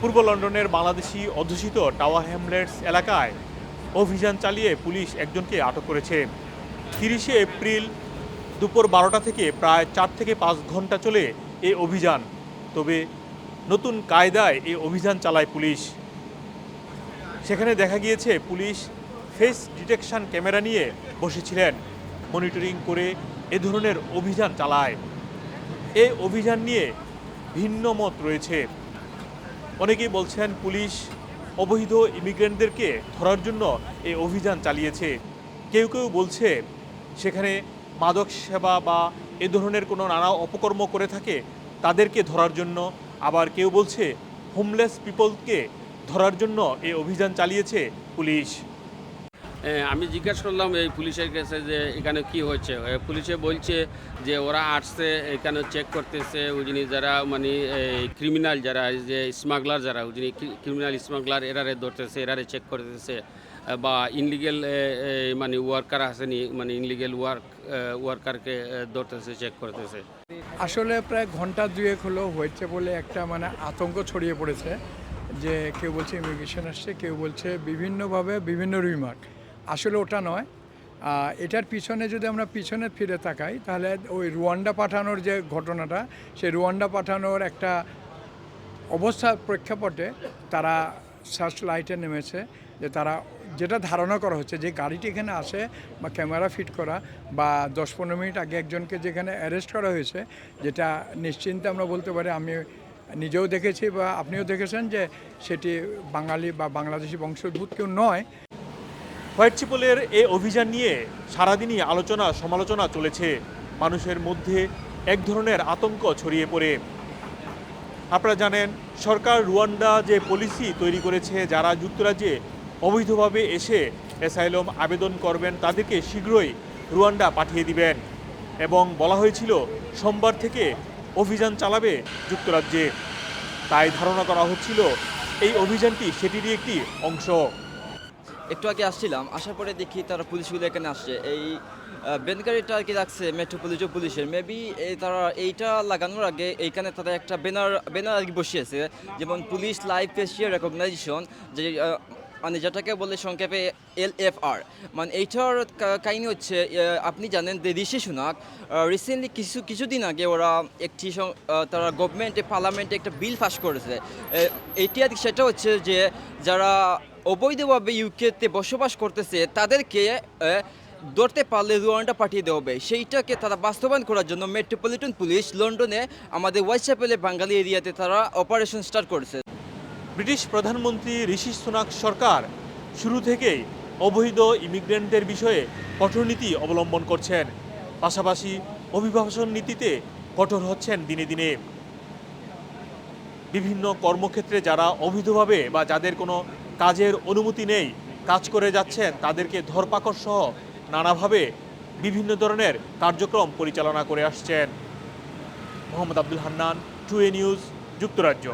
পূর্ব লন্ডনের বাংলাদেশি অধ্যুষিত tower Hamlets এলাকায় অভিযান চালিয়ে পুলিশ একজনকে আটক করেছে। তিরিশে এপ্রিল দুপুর বারোটা থেকে প্রায় চার থেকে পাঁচ ঘণ্টা চলে এই অভিযান। তবে নতুন কায়দায় এই অভিযান চালায় পুলিশ। সেখানে দেখা গিয়েছে, পুলিশ ফেস ডিটেকশন ক্যামেরা নিয়ে বসেছিলেন। মনিটরিং করে এ ধরনের অভিযান চালায়। এই অভিযান নিয়ে ভিন্ন মত রয়েছে। অনেকেই বলছেন পুলিশ অবৈধ ইমিগ্রেন্টদেরকে ধরার জন্য এই অভিযান চালিয়েছে। কেউ কেউ বলছে সেখানে মাদক সেবা বা এ ধরনের কোনো নানা অপকর্ম করে থাকে তাদেরকে ধরার জন্য। আবার কেউ বলছে হোমলেস পিপলকে ধরার জন্য এই অভিযান চালিয়েছে পুলিশ। আমি জিজ্ঞেস করলাম এই পুলিশের কাছে যে এখানে কি হয়েছে। পুলিশে বলছে যে ওরা আসছে, এখানে চেক করতেছে জিনিস যারা মানে ক্রিমিনাল যারা যে স্মাগলার যারা জিনিস ক্রিমিনাল স্মাগলার এরারে ধরতেছে, এরারে চেক করতেছে। বা ইনলিগেল মানে ওয়ার্কার আসেনি মানে ইনলিগেল ওয়ার্ক ওয়ার্কারকে ধরতেছে চেক করতেছে। আসলে প্রায় ঘণ্টা দুয়েক হলো হয়েছে বলে একটা মানে আতঙ্ক ছড়িয়ে পড়েছে। যে কেউ বলছে ইমিগ্রেশন আসছে, কেউ বলছে বিভিন্নভাবে বিভিন্ন রিমার্ক আসলে ওটা নয়। এটার পিছনে যদি আমরা পিছনে ফিরে তাকাই, তাহলে ওই রুয়ান্ডা পাঠানোর যে ঘটনাটা, সেই রুয়ান্ডা পাঠানোর একটা অবস্থার প্রেক্ষাপটে তারা সার্চ লাইটে নেমেছে যে তারা যেটা ধারণা করা হচ্ছে যে গাড়িটি এখানে আসে বা ক্যামেরা ফিট করা বা দশ পনেরো মিনিট আগে একজনকে যেখানে অ্যারেস্ট করা হয়েছে, যেটা নিশ্চিন্তে আমরা বলতে পারি, আমি নিজেও দেখেছি বা আপনিও দেখেছেন যে সেটি বাঙালি বা বাংলাদেশি বংশোদ্ভূত কেউ নয়। হোয়াইট চিপলের এই অভিযান নিয়ে সারাদিনই আলোচনা, সমালোচনা চলেছে। মানুষের মধ্যে এক ধরনের আতঙ্ক ছড়িয়ে পড়ে। আপনারা জানেন, সরকার রুয়ান্ডা যে পলিসি তৈরি করেছে, যারা যুক্তরাজ্যে অবৈধভাবে এসে অ্যাসাইলম আবেদন করবেন, তাদেরকে শীঘ্রই রুয়ান্ডা পাঠিয়ে দিবেন। এবং বলা হয়েছিল, সোমবার থেকে অভিযান চালাবে যুক্তরাজ্যে। তাই ধারণা করা হচ্ছিল, এই অভিযানটি সেটিরই একটি অংশ। একটু আগে আসছিলাম, আসার পরে দেখি তারা পুলিশগুলো এখানে আসছে। এই বেনকারিটা আর কি রাখছে মেট্রোপলিটন পুলিশের মেবি এই তারা এইটা লাগানোর আগে এইখানে তারা একটা ব্যানার ব্যানার আর কি বসিয়েছে। যেমন পুলিশ লাইভ ফেসিয়াল রেকগনাইজেশন যে মানে যেটাকে বলে সংক্ষেপে এল এফ আর। মানে এইটার কাহিনী হচ্ছে আপনি জানেন যে ঋষি সুনাক রিসেন্টলি কিছু, কিছুদিন আগে ওরা একটি তারা গভর্নমেন্টে পার্লামেন্টে একটা বিল পাস করেছে। এইটি সেটা হচ্ছে যে, যারা অবৈধভাবে ইউকেতে বসবাস করতেছে, তাদেরকে ধরতে পারলে রুয়ান্ডা পাঠিয়ে দেওয়া হবে। সেইটাকে তারা বাস্তবায়ন করার জন্য মেট্রোপলিটন পুলিশ লন্ডনে আমাদের হোয়াইটচ্যাপেলে বাঙালি এরিয়াতে তারা অপারেশন স্টার্ট করেছে। ব্রিটিশ প্রধানমন্ত্রী ঋষি সুনাক সরকার শুরু থেকেই অবৈধ ইমিগ্রেন্টদের বিষয়ে কঠোর নীতি অবলম্বন করছেন। পাশাপাশি অভিবাসন নীতিতে কঠোর হচ্ছেন দিনে দিনে। বিভিন্ন কর্মক্ষেত্রে যারা অবৈধভাবে বা যাদের কোনো কাজের অনুমতি নেই কাজ করে যাচ্ছেন, তাদেরকে ধরপাকড় সহ নানাভাবে বিভিন্ন ধরনের কার্যক্রম পরিচালনা করে আসছেন। Mohammad Abdul Hannan two A news, যুক্তরাজ্য।